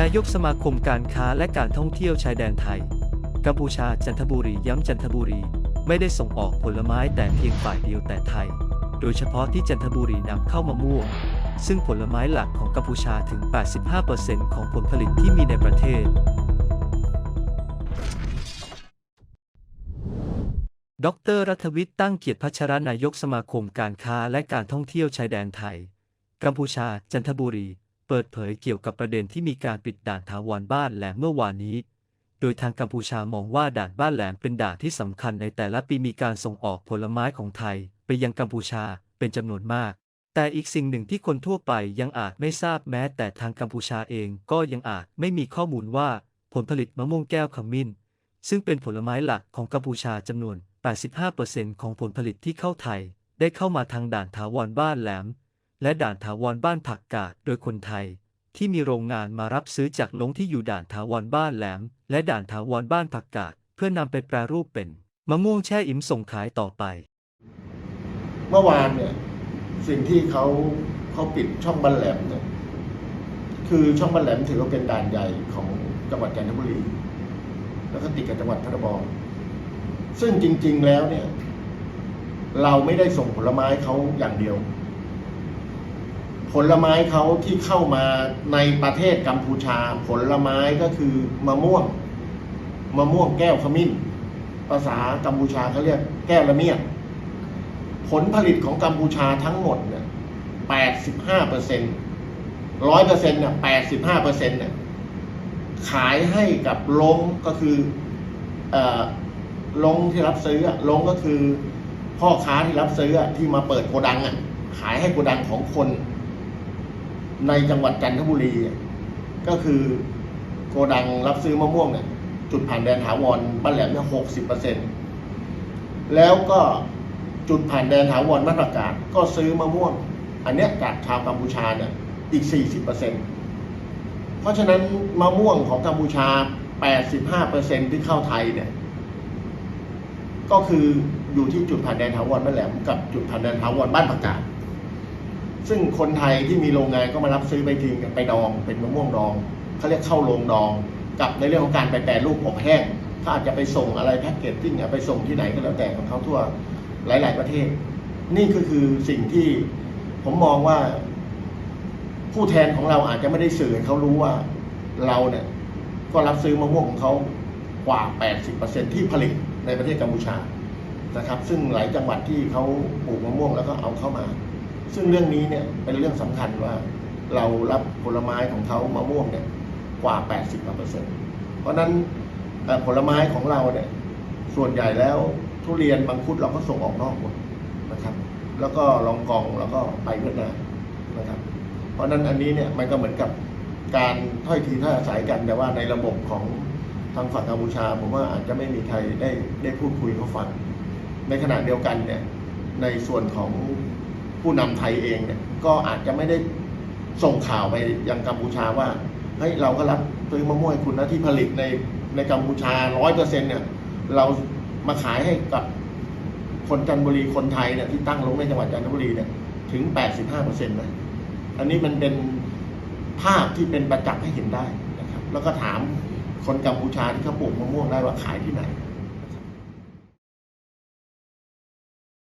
นายกสมาคมการค้าและการท่องเที่ยวชายแดนไทย กัมพูชาจันทบุรีย้ำจันทบุรี ไม่ได้ส่งออกผลไม้แต่เพียงฝ่ายเดียวแต่ไทย โดยเฉพาะที่จันทบุรีนำเข้ามะม่วง ซึ่งผลไม้หลักของกัมพูชาถึง 85%ของผลผลิตที่มีในประเทศ ดรรัฐวิทย์ตั้งเกียรติพัชรนายกสมาคมการค้าและการท่องเที่ยวชายแดนไทย กัมพูชา จันทบุรี เปิดเผยเกี่ยวกับประเด็นที่มีการปิดด่านถาวรบ้านแหลมเมื่อวานนี้ โดยทางกัมพูชามองว่าด่านบ้านแหลมเป็นด่านที่สำคัญในแต่ละปีมีการส่งออกผลไม้ของไทย ไปยังกัมพูชาเป็นจำนวนมาก แต่อีกสิ่งหนึ่งที่คนทั่วไปยังอาจไม่ทราบแม้แต่ทางกัมพูชาเองก็ยังอาจไม่มีข้อมูลว่าผลผลิตมะม่วงแก้วขมิ้น ซึ่งเป็นผลไม้หลักของกัมพูชาจำนวน 85%ของผลผลิตที่เข้าไทย ได้เข้ามาทางด่านถาวรบ้านแหลม และด่านถาวรบ้านผักกาดโดยคนไทย ที่มีโรงงานมารับซื้อจากลงที่อยู่ด่านถาวรบ้านแหลม และด่านถาวรบ้านผักกาดเพื่อนำไปแปรรูปเป็นมะม่วงแช่อิ่มส่งขายต่อไป เมื่อวานเนี่ยสิ่งที่เขาเขาปิดช่องบันแหลมเนี่ยคือช่องบันแหลมถือว่าเป็นด่านใหญ่ของจังหวัดจันทบุรี แล้วก็ติดกับจังหวัดพัทบุรีซึ่งจริง ๆ แล้วเนี่ย เราไม่ได้ส่งผลไม้เขาอย่างเดียว ผลไม้เขาที่เข้ามาในประเทศกัมพูชา ผลไม้ก็คือมะม่วงมะม่วงแก้วขมิ้น ภาษากัมพูชาเขาเรียกแก้วละเมียดผลผลิตของกัมพูชาทั้งหมดเนี่ย85เปอร์เซ็นต์ร้อยเปอร์เซ็นต์เนี่ย85เปอร์เซ็นต์เนี่ยขายให้กับลงก็คือเอ่อลงที่รับซื้อลงก็คือพ่อค้าที่รับซื้อที่มาเปิดโกดังอะขายให้โกดังของคน ในจังหวัดจันทบุรี ก็คือโกดังรับซื้อมะม่วงเนี่ยจุดผ่านแดนถาวรบ้านแหลมเนี่ยหกสิบเปอร์เซ็นต์แล้วก็จุดผ่านแดนถาวรบ้านประกาศก็ซื้อมะม่วง อันเนี้ยจากชาวกัมพูชาเนี่ยอีกสี่สิบเปอร์เซ็นต์เพราะฉะนั้นมะม่วงของกัมพูชาแปดสิบห้าเปอร์เซ็นที่เข้าไทยเนี่ย ก็คืออยู่ที่จุดผ่านแดนถาวรบ้านแหลมกับจุดผ่านแดนถาวรบ้านประกาศ ซึ่งคนไทยที่มีโรงงานก็มารับซื้อไปทิ้งไปดองเป็นมะม่วงดองเขาเรียกเข้าโรงดอง กับในเรื่องของการไปแปรรูปอบแห้งเขาอาจจะไปส่งอะไรแพ็กเกจจิ้งไปส่งที่ไหนก็แล้วแต่ของเขาทั่วหลาย ๆ ประเทศ นี่ก็คือสิ่งที่ผมมองว่า ผู้แทนของเราอาจจะไม่ได้สื่อให้เขารู้ว่าเราเนี่ย ก็รับซื้อมะม่วงของเขากว่า 80%ที่ผลิตในประเทศกัมพูชานะครับ ซึ่งหลายจังหวัดที่เขาปลูกมะม่วงแล้วก็เอาเข้ามา ซึ่งเรื่องนี้เนี่ยเป็นเรื่องสำคัญว่าเรารับผลไม้ของเขามะม่วงเนี่ยกว่า 80%เปอร์เซ็นต์เพราะนั้นเอ่ผลไม้ของเราเนี่ยส่วนใหญ่แล้วทุเรียนบางคุดเราก็ส่งออกนอกหมดนะครับ แล้วก็ลองกองแล้วก็ไปเวียดนามนะครับ เพราะนั้นอันนี้เนี่ยมันก็เหมือนกับการถ้อยทีถ้อยอาศัยกันแต่ว่าในระบบของทางฝั่งกัมพูชาผมว่าอาจจะไม่มีใครได้ได้พูดคุยเขาฟังในขณะเดียวกันเนี่ยในส่วนของ ผู้นำไทยเองเนี่ยก็อาจจะไม่ได้ส่งข่าวไปยังกัมพูชาว่าเฮ้ยเราก็รับซื้อมะม่วงให้คุณนะที่ผลิตในในกัมพูชาร้อยเปอร์เซ็นเนี่ย เรามาขายให้กับคนจันทบุรีคนไทยเนี่ยที่ตั้งลงในจังหวัดจันทบุรีเนี่ยถึง 85เปอร์เซ็นต์นะอันนี้มันเป็นภาพที่เป็นประจักษ์ให้เห็นได้นะครับ แล้วก็ถามคนกัมพูชาที่เขาปลูกมะม่วงได้ว่าขายที่ไหน